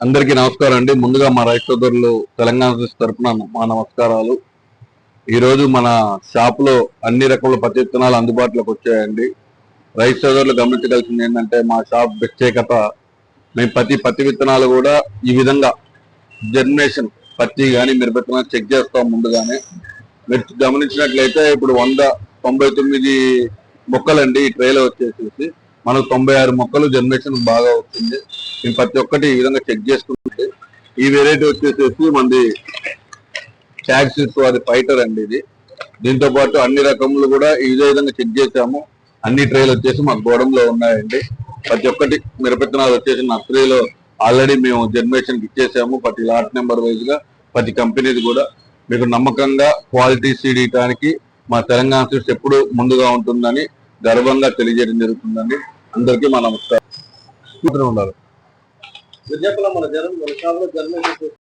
అందరికీ నమస్కారం అండి. ముందుగా మా రైతు సోదరులు తెలంగాణ రాష్ట్ర తరపున మా నమస్కారాలు. ఈరోజు మన షాప్లో అన్ని రకముల పత్తి విత్తనాలు అందుబాటులోకి వచ్చాయండి. రైతు సోదరులు గమనించగలిసింది ఏంటంటే మా షాప్ ప్రత్యేకత మేము ప్రతి పత్తి విత్తనాలు కూడా ఈ విధంగా జర్మినేషన్ పత్తి కానీ మిరపత్తనాలు చెక్ చేస్తాం ముందుగానే. మీరు గమనించినట్లయితే ఇప్పుడు వంద తొంభై తొమ్మిది మొక్కలండి ఈ ట్రేలో వచ్చేసేసి. మనకు తొంభై ఆరు మొక్కలు జనరేషన్ బాగా వచ్చింది మేము ప్రతి ఒక్కటి ఈ విధంగా చెక్ చేసుకుంటే ఈ వెరైటీ వచ్చేసేసి మనది ట్యాక్సీస్ అది ఫైటర్ అండి ఇది. దీంతో పాటు అన్ని రకములు కూడా ఇదే విధంగా చెక్ చేసాము అన్ని ట్రేలు వచ్చేసి మా గోడంలో ఉన్నాయండి. ప్రతి ఒక్కటి మిరపెత్తనాలు వచ్చేసి నర్సరీలో ఆల్రెడీ మేము జనరేషన్ ఇచ్చేసాము. ప్రతి లాట్ నెంబర్ వైజ్గా ప్రతి కంపెనీది కూడా. మీకు నమ్మకంగా క్వాలిటీ సీడ్ ఇవ్వడానికి మా తెలంగాణ సీడ్స్ ఎప్పుడు ముందుగా ఉంటుందని గర్వంగా తెలియజేయడం జరుగుతుందండి. అందరికీ మా నమస్కారం. ఉండాలి. విద్యార్థుల మన జనం మన షాప్లో జర్నలిస్ట్